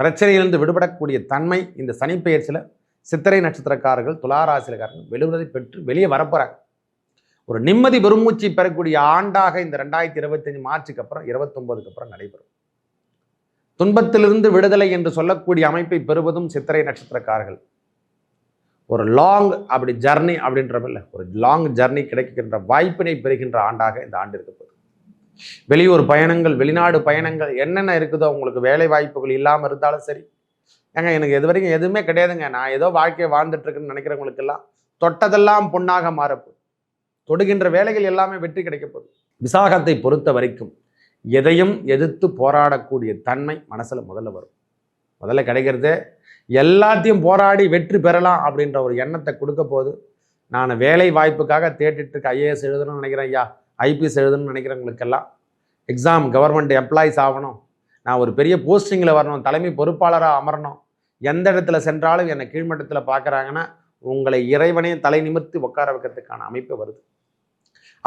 பிரச்சனையிலிருந்து விடுபடக்கூடிய தன்மை இந்த சனி பெயர்ச்சியில் சித்திரை நட்சத்திரக்காரர்கள் துளாராசிலக்காரர்கள் வெளிவதை பெற்று வெளியே வரப்போகிறாங்க ஒரு நிம்மதி பெருமூச்சு பெறக்கூடிய ஆண்டாக இந்த ரெண்டாயிரத்தி இருபத்தஞ்சு மார்ச்சுக்கு அப்புறம் இருபத்தொன்பதுக்கு அப்புறம் நடைபெறும். துன்பத்திலிருந்து விடுதலை என்று சொல்லக்கூடிய அமைப்பை பெறுவதும் சித்திரை நட்சத்திரக்காரர்கள். ஒரு லாங் அப்படி ஜர்னி அப்படின்றமில்ல ஒரு லாங் ஜர்னி கிடைக்கின்ற வாய்ப்பினை பெறுகின்ற ஆண்டாக இந்த ஆண்டு இருக்க வெளியூர் பயணங்கள் வெளிநாடு பயணங்கள் என்னென்ன இருக்குதோ உங்களுக்கு வேலை வாய்ப்புகள் இல்லாமல் இருந்தாலும் சரி. ஏங்க எனக்கு இது வரைக்கும் எதுவுமே கிடையாதுங்க. நான் ஏதோ வாழ்க்கையை வாழ்ந்துட்டு இருக்குன்னு நினைக்கிறவங்களுக்கெல்லாம் தொட்டதெல்லாம் பொண்ணாக மாறப்போகுது தொடுகின்ற வேலைகள் எல்லாமே வெற்றி கிடைக்க போகுது. விசாகத்தை பொறுத்த வரைக்கும் எதையும் எதிர்த்து போராடக்கூடிய தன்மை மனசுல முதல்ல வரும். முதல்ல கிடைக்கிறது எல்லாத்தையும் போராடி வெற்றி பெறலாம் அப்படின்ற ஒரு எண்ணத்தை கொடுக்க போது நான் வேலை வாய்ப்புக்காக தேடிட்டு இருக்க ஐஏஎஸ் எழுதணும்னு நினைக்கிறேன் ஐயா. ஐபிஎஸ் எழுதணும்னு நினைக்கிறவங்களுக்கெல்லாம் எக்ஸாம் கவர்மெண்ட் எம்ப்ளாயிஸ் ஆகணும். நான் ஒரு பெரிய போஸ்டிங்கில் வரணும் தலைமை பொறுப்பாளராக அமரணும். எந்த இடத்துல சென்றாலும் என்னை கீழ்மட்டத்தில் பார்க்குறாங்கன்னா உங்களை இறைவனே தலை நிமிர்த்து உட்கார வைக்கிறதுக்கான அமைப்பு வருது.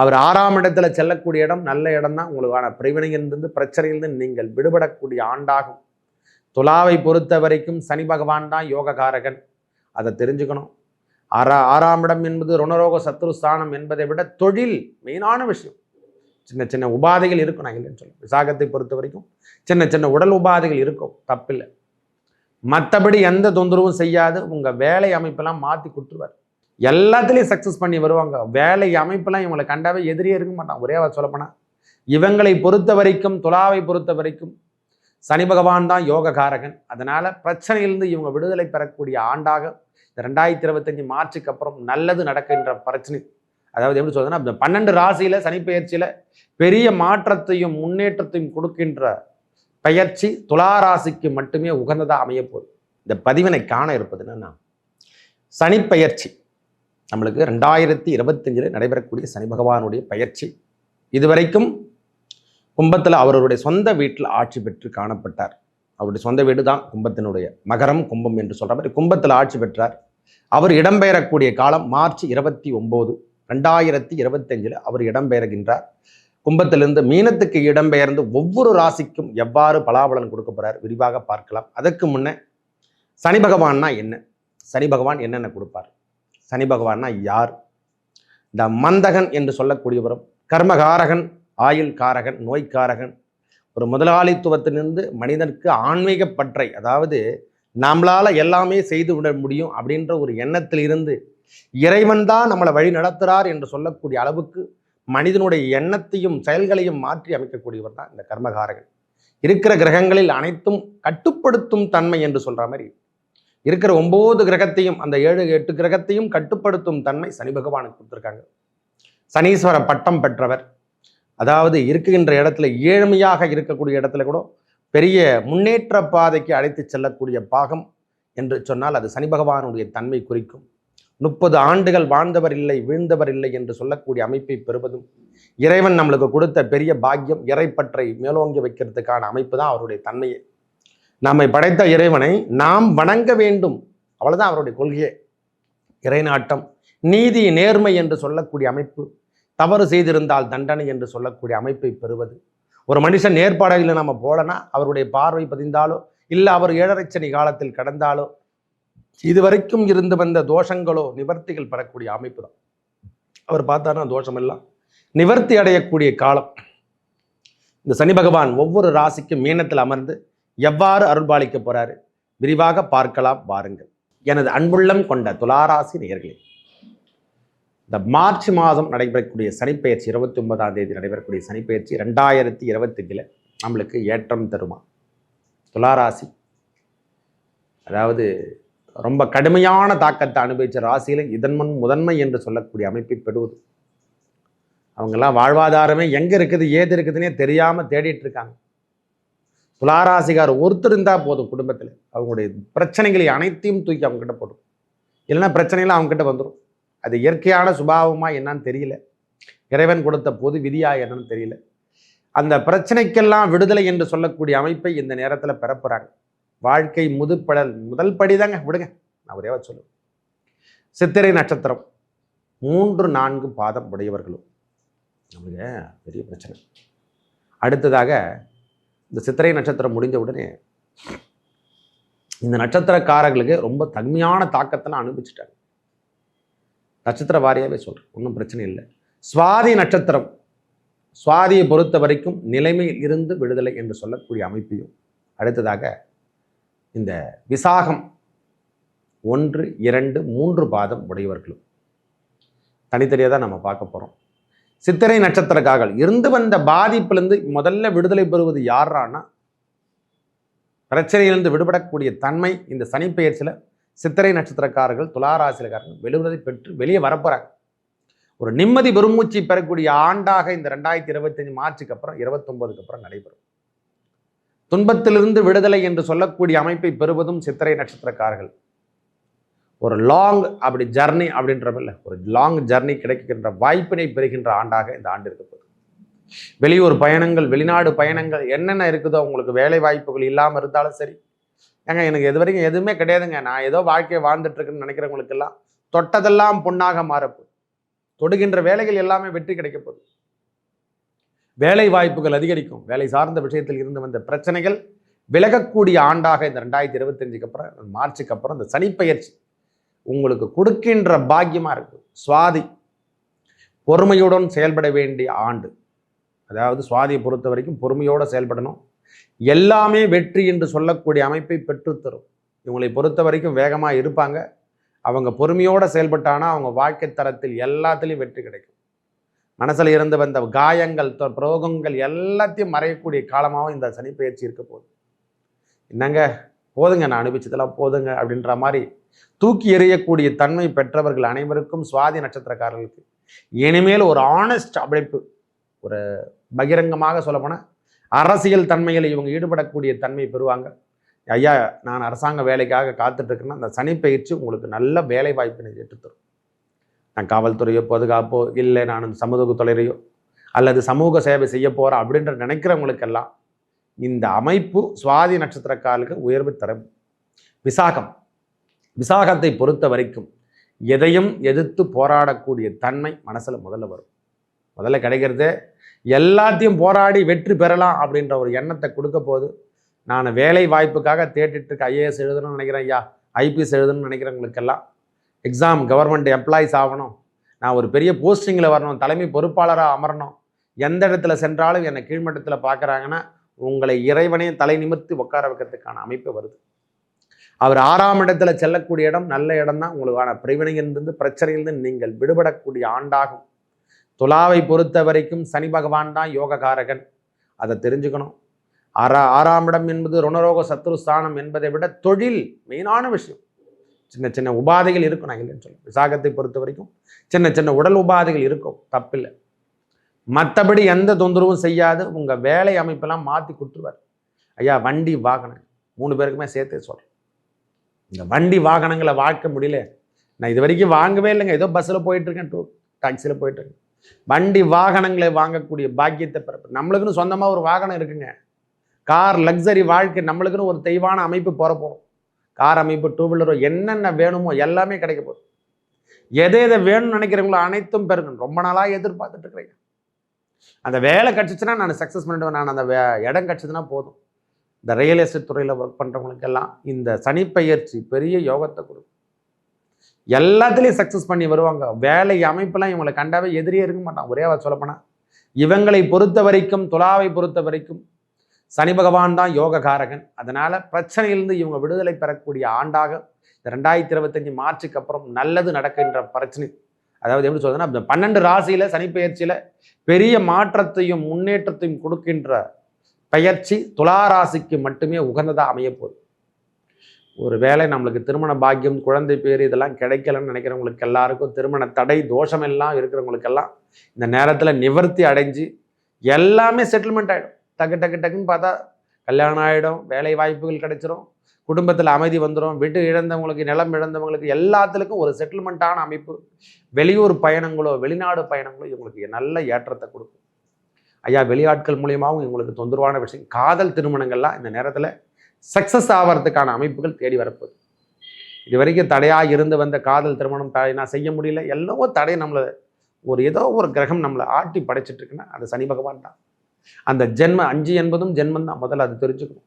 அவர் ஆறாம் இடத்துல செல்லக்கூடிய இடம் நல்ல இடம் தான் உங்களுக்கான பிரிவினையிலிருந்து பிரச்சனையிலிருந்து நீங்கள் விடுபடக்கூடிய ஆண்டாகும். துலாவை பொறுத்த வரைக்கும் சனி பகவான் தான் யோககாரகன் அதை தெரிஞ்சுக்கணும். ஆறா ஆறாம் இடம் என்பது ருணரோக சத்ருஸ்தானம் என்பதை விட தொழில் மெயினான விஷயம். சின்ன சின்ன உபாதைகள் இருக்கும். நான் இல்லைன்னு சொல்லுவேன் விசாகத்தை பொறுத்த வரைக்கும் சின்ன சின்ன உடல் உபாதைகள் இருக்கும். தப்பில்லை. மற்றபடி எந்த தொந்தரவும் செய்யாது உங்கள் வேலை அமைப்பெல்லாம் மாற்றி கொடுத்துருவார். எல்லாத்துலேயும் சக்ஸஸ் பண்ணி வருவாங்க. வேலை அமைப்பெல்லாம் இவங்களை கண்டாவே எதிரியே இருக்க மாட்டான். ஒரே சொல்லப்போனால் இவங்களை பொறுத்த வரைக்கும் துலாவை பொறுத்த வரைக்கும் சனி பகவான் தான் யோககாரகன் அதனால் பிரச்சனையிலிருந்து இவங்க விடுதலை பெறக்கூடிய ஆண்டாக இந்த ரெண்டாயிரத்தி இருபத்தஞ்சு மார்ச்சுக்கு அப்புறம் நல்லது நடக்கின்ற பிரச்சனை. அதாவது எப்படி சொல்றதுன்னா இந்த பன்னெண்டு ராசியில சனி பெரிய மாற்றத்தையும் முன்னேற்றத்தையும் கொடுக்கின்ற பயிற்சி துலா ராசிக்கு மட்டுமே உகந்ததாக அமைய போகுது. இந்த பதிவினை காண இருப்பது என்னன்னா சனி நம்மளுக்கு ரெண்டாயிரத்தி இருபத்தஞ்சில் நடைபெறக்கூடிய சனி பகவானுடைய பயிற்சி இதுவரைக்கும் கும்பத்தில் அவருடைய சொந்த வீட்டில் ஆட்சி பெற்று காணப்பட்டார். அவருடைய சொந்த வீடு தான் கும்பத்தினுடைய மகரம் கும்பம் என்று சொல்கிற மாதிரி கும்பத்தில் ஆட்சி பெற்றார். அவர் இடம்பெயரக்கூடிய காலம் மார்ச் இருபத்தி ஒம்பது ரெண்டாயிரத்தி இருபத்தஞ்சில் அவர் இடம்பெயர்கின்றார். கும்பத்திலிருந்து மீனத்துக்கு இடம்பெயர்ந்து ஒவ்வொரு ராசிக்கும் எவ்வாறு பலாபலன் கொடுக்க போகிறார் விரிவாக பார்க்கலாம். அதற்கு முன்னே சனி பகவான்னா என்ன? சனி பகவான் என்னென்ன கொடுப்பார்? சனி பகவான்னா யார்? இந்த மந்தகன் என்று சொல்லக்கூடியவரும் கர்மகாரகன் ஆயுள் காரகன் நோய்க்காரகன் ஒரு முதலாளித்துவத்திலிருந்து மனிதனுக்கு ஆன்மீக பற்றை அதாவது நம்மளால் எல்லாமே செய்து விட முடியும் அப்படின்ற ஒரு எண்ணத்தில் இருந்து இறைவன் தான் நம்மளை வழி நடத்துகிறார் என்று சொல்லக்கூடிய அளவுக்கு மனிதனுடைய எண்ணத்தையும் செயல்களையும் மாற்றி அமைக்கக்கூடியவர் தான் இந்த கர்மகாரகன். இருக்கிற கிரகங்களில் அனைத்தும் கட்டுப்படுத்தும் தன்மை என்று சொல்கிற மாதிரி. இருக்கிற ஒம்பது கிரகத்தையும் அந்த ஏழு எட்டு கிரகத்தையும் கட்டுப்படுத்தும் தன்மை சனி பகவானுக்கு கொடுத்துருக்காங்க. சனீஸ்வர பட்டம் பெற்றவர். அதாவது இருக்குகின்ற இடத்துல ஏழ்மையாக இருக்கக்கூடிய இடத்துல கூட பெரிய முன்னேற்ற பாதைக்கு அழைத்து செல்லக்கூடிய பாகம் என்று சொன்னால் அது சனி பகவானுடைய தன்மை குறிக்கும். முப்பது ஆண்டுகள் வாழ்ந்தவர் இல்லை வீழ்ந்தவர் இல்லை என்று சொல்லக்கூடிய அமைப்பை பெறுவதும் இறைவன் நம்மளுக்கு கொடுத்த பெரிய பாக்கியம் இறைப்பற்றை மேலோங்கி வைக்கிறதுக்கான அமைப்பு தான் அவருடைய தன்மையே. நம்மை படைத்த இறைவனை நாம் வணங்க வேண்டும். அவ்வளவுதான் அவருடைய கொள்கையே. இறைநாட்டம் நீதி நேர்மை என்று சொல்லக்கூடிய அமைப்பு தவறு செய்திருந்தால் தண்டனை என்று சொல்லக்கூடிய அமைப்பை பெறுவது ஒரு மனுஷன் நேர்பாடையில் நம்ம போலனா அவருடைய பார்வை பதிந்தாலோ இல்லை அவர் ஏழரைச்சனி காலத்தில் கடந்தாலோ இதுவரைக்கும் இருந்து வந்த தோஷங்களோ நிவர்த்திகள் பெறக்கூடிய அமைப்பு தான். அவர் பார்த்தாருன்னா தோஷம் எல்லாம் நிவர்த்தி அடையக்கூடிய காலம். இந்த சனி பகவான் ஒவ்வொரு ராசிக்கும் மீனத்தில் அமர்ந்து எவ்வாறு அருள்பாலிக்க போறாரு? விரிவாக பார்க்கலாம் வாருங்கள். எனது அன்புள்ளம் கொண்ட துளாராசி நேர்களே இந்த மார்ச் மாதம் நடைபெறக்கூடிய சனிப்பெயர்ச்சி இருபத்தி ஒன்பதாம் தேதி நடைபெறக்கூடிய சனிப்பெயர்ச்சி ரெண்டாயிரத்தி இருபத்தஞ்சில் நம்மளுக்கு ஏற்றம் தருமா? துளாராசி. அதாவது ரொம்ப கடுமையான தாக்கத்தை அனுபவித்த ராசியில் இதன் முன் முதன்மை என்று சொல்லக்கூடிய அமைப்பை பெறுவது. அவங்கெல்லாம் வாழ்வாதாரமே எங்கே இருக்குது ஏது இருக்குதுன்னே தெரியாமல் தேடிட்டு இருக்காங்க. துளாராசிகார் ஒருத்தர் இருந்தால் போதும் குடும்பத்தில். அவங்களுடைய பிரச்சனைகளை அனைத்தையும் தூக்கி அவங்ககிட்ட போடும் இல்லைன்னா பிரச்சனைகள் அவங்ககிட்ட வந்துடும் அது இயற்கையான சுபாவமா என்னன்னு தெரியல. இறைவன் கொடுத்த பொது விதியா என்னன்னு தெரியல. அந்த பிரச்சனைக்கெல்லாம் விடுதலை என்று சொல்லக்கூடிய அமைப்பை இந்த நேரத்தில் பெறப்புறாங்க. வாழ்க்கை முதுப்படல் முதல் படிதாங்க விடுங்க. நான் ஒரே சொல்லுவேன் சித்திரை நட்சத்திரம் மூன்று நான்கு பாதம் உடையவர்களும். நம்மளுக்கு பெரிய பிரச்சனை. அடுத்ததாக இந்த சித்திரை நட்சத்திரம் முடிஞ்ச உடனே இந்த நட்சத்திரக்காரர்களுக்கு ரொம்ப தன்மையான தாக்கத்தெல்லாம் அனுபவிச்சிட்டாங்க. நட்சத்திர வாரியாகவே சொல்கிறேன் ஒன்றும் பிரச்சனை இல்லை. சுவாதி நட்சத்திரம். சுவாதியை பொறுத்த வரைக்கும் நிலைமையில் இருந்து விடுதலை என்று சொல்லக்கூடிய அமைப்பையும் அடுத்ததாக இந்த விசாகம் ஒன்று இரண்டு மூன்று பாதம் உடையவர்களும். தனித்தனியாக தான் நம்ம பார்க்க போகிறோம் சித்திரை நட்சத்திரக்காக இருந்து வந்த பாதிப்பிலிருந்து முதல்ல விடுதலை பெறுவது யாரானா பிரச்சனையிலிருந்து விடுபடக்கூடிய தன்மை இந்த சனிப்பெயர்ச்சியில் சித்திரை நட்சத்திரக்காரர்கள் துளாராசிலக்காரர்கள் விடுதலை பெற்று வெளியே வரப்போகிறாங்க ஒரு நிம்மதி பெருமூச்சு பெறக்கூடிய ஆண்டாக இந்த ரெண்டாயிரத்தி இருபத்தஞ்சு மார்ச்சுக்கு அப்புறம் இருபத்தொன்பதுக்கு அப்புறம் நடைபெறும். துன்பத்திலிருந்து விடுதலை என்று சொல்லக்கூடிய அமைப்பை பெறுவதும் சித்திரை நட்சத்திரக்காரர்கள். ஒரு லாங் அப்படி ஜர்னி அப்படின்றமில்ல ஒரு லாங் ஜர்னி கிடைக்கின்ற வாய்ப்பினை பெறுகின்ற ஆண்டாக இந்த ஆண்டு இருக்க போகுது. வெளியூர் பயணங்கள் வெளிநாடு பயணங்கள் என்னென்ன இருக்குதோ உங்களுக்கு வேலை வாய்ப்புகள் இல்லாமல் இருந்தாலும் சரி ஏங்க எனக்கு இது வரைக்கும் எதுவுமே கிடையாதுங்க. நான் ஏதோ வாழ்க்கையை வாழ்ந்துட்டுருக்குன்னு நினைக்கிறவங்களுக்கெல்லாம் தொட்டதெல்லாம் பொண்ணாக மாறப்போகுது தொடுகின்ற வேலைகள் எல்லாமே வெற்றி கிடைக்க போகுது. வேலை வாய்ப்புகள் அதிகரிக்கும். வேலை சார்ந்த விஷயத்தில் இருந்து வந்த பிரச்சனைகள் விலகக்கூடிய ஆண்டாக இந்த ரெண்டாயிரத்தி இருபத்தஞ்சுக்கு அப்புறம் மார்ச்சுக்கு அப்புறம் இந்த சனிப்பெயர்ச்சி உங்களுக்கு கொடுக்கின்ற பாக்கியமாக இருக்கு. சுவாதி பொறுமையுடன் செயல்பட வேண்டிய ஆண்டு. அதாவது சுவாதியை பொறுத்த வரைக்கும் பொறுமையோடு செயல்படணும். எல்லாமே வெற்றி என்று சொல்லக்கூடிய அமைப்பை பெற்றுத்தரும் இவங்களை பொறுத்த வரைக்கும் வேகமாக இருப்பாங்க. அவங்க பொறுமையோடு செயல்பட்டானா அவங்க வாழ்க்கை தரத்தில் எல்லாத்துலேயும் வெற்றி கிடைக்கும். மனசில் இருந்து வந்த காயங்கள் புரோகங்கள் எல்லாத்தையும் மறையக்கூடிய காலமாகவும் இந்த சனி பயிற்சி இருக்க போகுது. என்னங்க? போதுங்க நான் அனுபவிச்சதெல்லாம் போதுங்க அப்படின்ற மாதிரி தூக்கி எறியக்கூடிய தன்மை பெற்றவர்கள் அனைவருக்கும் சுவாதி நட்சத்திரக்காரர்களுக்கு. இனிமேல் ஒரு ஆனஸ்ட் அமைப்பு ஒரு பகிரங்கமாக சொல்லப்போனால் அரசியல் தன்மையில் இவங்க ஈடுபடக்கூடிய தன்மை பெறுவாங்க. ஐயா நான் அரசாங்க வேலைக்காக காத்துட்ருக்கேன்னா அந்த சனி பயிற்சி உங்களுக்கு நல்ல வேலை வாய்ப்பினை ஏற்றுத்தரும் நான் காவல்துறையோ பாதுகாப்போ இல்லை நான் சமூக தொலைறையோ அல்லது சமூக சேவை செய்ய போகிறேன் அப்படின்ற நினைக்கிறவங்களுக்கெல்லாம் இந்த அமைப்பு சுவாதி நட்சத்திரக்காலுக்கு உயர்வு தரும். விசாகம். விசாகத்தை பொறுத்த வரைக்கும் எதையும் எதிர்த்து போராடக்கூடிய தன்மை மனசில் முதல்ல வரும். முதல்ல கிடைக்கிறதே எல்லாத்தையும் போராடி வெற்றி பெறலாம் அப்படின்ற ஒரு எண்ணத்தை கொடுக்க போது நான் வேலை வாய்ப்புக்காக தேட்டிட்டு இருக்க ஐஏஎஸ் எழுதணும்னு நினைக்கிறேன் ஐயா. ஐபிஎஸ் எழுதணும்னு நினைக்கிறவங்களுக்கெல்லாம். எக்ஸாம் கவர்மெண்ட் எம்ப்ளாயிஸ் ஆகணும். நான் ஒரு பெரிய போஸ்டிங்கில் வரணும். தலைமை பொறுப்பாளராக அமரணும். எந்த இடத்துல சென்றாலும் என்னை கீழ்மட்டத்தில் பார்க்குறாங்கன்னா உங்களை இறைவனையும் தலை நிமிர்த்தி உட்கார வைக்கிறதுக்கான அமைப்பு வருது. அவர் ஆறாம் இடத்துல செல்லக்கூடிய இடம் நல்ல இடம் தான் உங்களுக்கான பிரிவினையிலிருந்து பிரச்சனையிலிருந்து நீங்கள் விடுபடக்கூடிய ஆண்டாகும். துலாவை பொறுத்த வரைக்கும் சனி பகவான் தான் யோககாரகன் அதை தெரிஞ்சுக்கணும். ஆறா ஆறாம் இடம் என்பது ருணரோக சத்ருஸ்தானம் என்பதை விட தொழில் மெயினான விஷயம். சின்ன சின்ன உபாதைகள் இருக்கும் நான் இல்லைன்னு சொல்லுவேன் விசாகத்தை பொறுத்த வரைக்கும் சின்ன சின்ன உடல் உபாதைகள் இருக்கும் தப்பில்லை. மற்றபடி எந்த தொந்தரவும் செய்யாது. உங்கள் வேலை அமைப்பெல்லாம் மாற்றி கொடுத்துருவார். ஐயா வண்டி வாகனம். மூணு பேருக்குமே சேர்த்தே சொல்கிறேன் இந்த வண்டி வாகனங்களை வாழ்க்க முடியல. நான் இது வரைக்கும் வாங்கவே இல்லைங்க. ஏதோ பஸ்ஸில் போயிட்டுருக்கேன் டூ டாக்ஸியில் போயிட்டுருக்கேன் வண்டி வாகனங்களை வாங்கக்கூடிய பாக்கியத்தை பிறப்பு. நம்மளுக்குன்னு சொந்தமாக ஒரு வாகனம் இருக்குங்க. கார் லக்ஸரி வாழ்க்கை நம்மளுக்குன்னு ஒரு தெய்வான அமைப்பு போகிற கார் அமைப்பு டூ வீலரோ என்னென்ன வேணுமோ எல்லாமே கிடைக்க போகுது. எதை எதை வேணும்னு நினைக்கிறவங்களோ அனைத்தும் பெருங்க ரொம்ப நாளாக எதிர்பார்த்துட்டு இருக்கிறீங்க அந்த வேலை கிடச்சிச்சுன்னா நான் சக்ஸஸ் பண்ணிடுவேன். நான் அந்த வே இடம் கிடச்சதுன்னா போதும். இந்த ரியல் எஸ்டேட் துறையில் ஒர்க் பண்ணுறவங்களுக்கெல்லாம் இந்த சனிப்பயிற்சி பெரிய யோகத்தை கொடுக்கும். எல்லாத்துலேயும் சக்ஸஸ் பண்ணி வருவாங்க. வேலை அமைப்பெல்லாம் இவங்களை கண்டாவே எதிரியே இருக்க மாட்டான். ஒரே சொல்லப்போனால் இவங்களை பொறுத்த வரைக்கும் துலாவை பொறுத்த வரைக்கும் சனி பகவான் தான் யோககாரகன் அதனால் பிரச்சனையிலிருந்து இவங்க விடுதலை பெறக்கூடிய ஆண்டாக இந்த ரெண்டாயிரத்தி இருபத்தஞ்சி மார்ச்சுக்கு அப்புறம் நல்லது நடக்கின்ற பிரச்சனை. அதாவது எப்படி சொல்றதுன்னா பன்னெண்டு ராசியில் சனிப்பெயர்ச்சியில் பெரிய மாற்றத்தையும் முன்னேற்றத்தையும் கொடுக்கின்ற பயிற்சி துளாராசிக்கு மட்டுமே உகந்ததாக அமையப்போகுது ஒரு வேலை நம்மளுக்கு திருமண பாக்கியம் குழந்தை பேர் இதெல்லாம் கிடைக்கலன்னு நினைக்கிறவங்களுக்கு எல்லாருக்கும் திருமண தடை தோஷம் எல்லாம் இருக்கிறவங்களுக்கெல்லாம் இந்த நேரத்தில் நிவர்த்தி அடைஞ்சு எல்லாமே செட்டில்மெண்ட் ஆகிடும் டக்கு டக்கு டக்குன்னு பார்த்தா கல்யாணம் ஆகிடும் வேலை வாய்ப்புகள் கிடைச்சிரும் குடும்பத்தில் அமைதி வந்துடும் வீட்டு இழந்தவங்களுக்கு நிலம் இழந்தவங்களுக்கு எல்லாத்துலேயும் ஒரு செட்டில்மெண்ட்டான அமைப்பு. வெளியூர் பயணங்களோ வெளிநாடு பயணங்களோ இவங்களுக்கு நல்ல ஏற்றத்தை கொடுக்கும். ஐயா வெளியாட்கள் மூலியமாகவும் இவங்களுக்கு தொந்தரவான விஷயம். காதல் திருமணங்கள்லாம் இந்த நேரத்தில் சக்ஸஸ் ஆகிறதுக்கான அமைப்புகள் தேடி வரப்போகுது. இது வரைக்கும் தடையாக இருந்து வந்த காதல் திருமணம் தடை நான் செய்ய முடியல எல்லவோ தடை நம்மளை ஒரு ஏதோ ஒரு கிரகம் நம்மளை ஆட்டி படைச்சிட்ருக்குன்னா அது சனி பகவான் தான். அந்த ஜென்ம அஞ்சு என்பதும் ஜென்மம் தான் முதல்ல அது தெரிஞ்சுக்கணும்.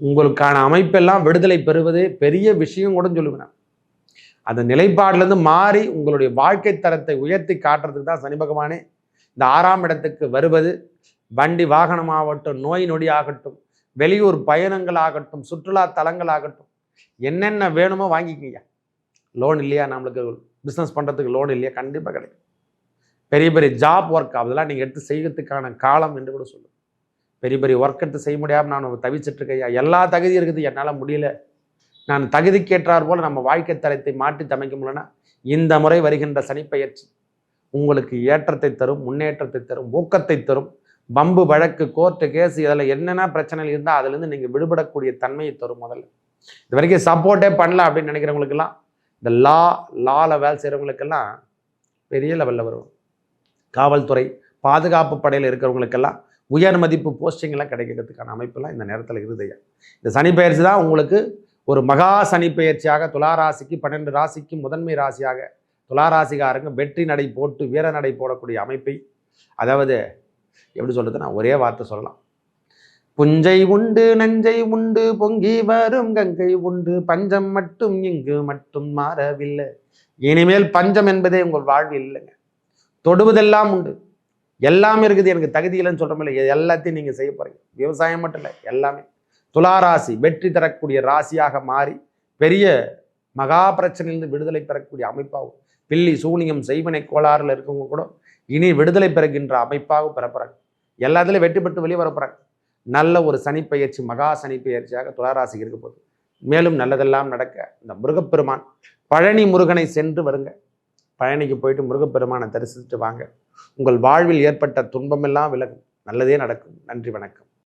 உங்களுக்கான அமைப்பெல்லாம் விடுதலை பெறுவது பெரிய விஷயம் கூட சொல்லுவேன் அந்த நிலைப்பாடுலேருந்து மாறி உங்களுடைய வாழ்க்கை தரத்தை உயர்த்தி காட்டுறதுக்கு தான் சனி பகவானே இந்த ஆறாம் இடத்துக்கு வருவது. வண்டி வாகனம் ஆகட்டும் நோய் நொடி ஆகட்டும் வெளியூர் பயணங்கள் ஆகட்டும் சுற்றுலா தலங்கள் ஆகட்டும் என்னென்ன வேணுமோ வாங்கிக்கிங்க. லோன் இல்லையா? நம்மளுக்கு பிஸ்னஸ் பண்ணுறதுக்கு லோன் இல்லையா? கண்டிப்பாக கிடைக்கும். பெரிய பெரிய ஜாப் ஒர்க் அதெல்லாம் நீங்கள் எடுத்து செய்யறதுக்கான காலம் என்று கூட சொல்லுவேன் பெரிய பெரிய ஒர்க் எடுத்து செய்ய முடியாமல் நான் தவிச்சிட்ருக்கையா எல்லா தகுதி இருக்குது. என்னால் முடியல. நான் தகுதிக்கேற்றார் போல் நம்ம வாழ்க்கை தரத்தை மாற்றி தமைக்க முடியலன்னா இந்த முறை வருகின்ற சனிப்பெயர்ச்சி உங்களுக்கு ஏற்றத்தை தரும் முன்னேற்றத்தை தரும் ஊக்கத்தை தரும். பம்பு வழக்கு கோர்ட்டு கேஸ் இதில் என்னென்ன பிரச்சனைகள் இருந்தால் அதுலேருந்து நீங்கள் விடுபடக்கூடிய தன்மையை தரும் முதல்ல. இது வரைக்கும் சப்போர்ட்டே பண்ணல அப்படின்னு நினைக்கிறவங்களுக்கெல்லாம் இந்த லா லாவில் வேலை செய்கிறவங்களுக்கெல்லாம் பெரிய லெவலில் வரும். காவல்துறை பாதுகாப்பு படையில் இருக்கிறவங்களுக்கெல்லாம் உயர் மதிப்பு போஸ்டிங்லாம் கிடைக்கிறதுக்கான அமைப்பெல்லாம் இந்த நேரத்தில் இருதையா இந்த சனி பயிற்சி தான் உங்களுக்கு ஒரு மகா சனி பயிற்சியாக துலா ராசிக்கு பன்னெண்டு ராசிக்கு முதன்மை ராசியாக துளாராசிக்காரங்க வெற்றி நடை போட்டு வீர நடை போடக்கூடிய அமைப்பை அதாவது எப்படி சொல்றதுன்னா ஒரே வார்த்தை சொல்லலாம். புஞ்சை உண்டு நஞ்சை உண்டு பொங்கி வரும் கங்கை உண்டு பஞ்சம் மட்டும் இங்கு மட்டும் மாறவில்லை. இனிமேல் பஞ்சம் என்பதே உங்கள் வாழ்வு இல்லைங்க. தொடுவதெல்லாம் உண்டு. எல்லாமே இருக்குது. எனக்கு தகுதி இல்லைன்னு சொல்கிறோம் இல்லை. எல்லாத்தையும் நீங்கள் செய்ய போகிறீங்க விவசாயம் மட்டும் இல்லை. எல்லாமே. துளாராசி வெற்றி தரக்கூடிய ராசியாக மாறி பெரிய மகா பிரச்சனையிலிருந்து விடுதலை பெறக்கூடிய அமைப்பாகும் பில்லி சூனியம் செய்வனை கோளாறுல இருக்கவங்க கூட இனி விடுதலை பெறுகின்ற அமைப்பாக பெறப்படுறாங்க எல்லாத்துலேயும் வெற்றி பெற்று வெளியே வரப்போறாங்க நல்ல ஒரு சனிப்பெயர்ச்சி மகா சனிப்பெயர்ச்சியாக துளாராசி இருக்க போகுது. மேலும் நல்லதெல்லாம் நடக்க இந்த முருகப்பெருமான் பழனி முருகனை சென்று வருங்க. பழனிக்கு போயிட்டு முருகப்பெருமானை தரிசிச்சுட்டு வாங்க. உங்கள் வாழ்வில் ஏற்பட்ட துன்பமெல்லாம் விலகும். நல்லதே நடக்கும். நன்றி வணக்கம்.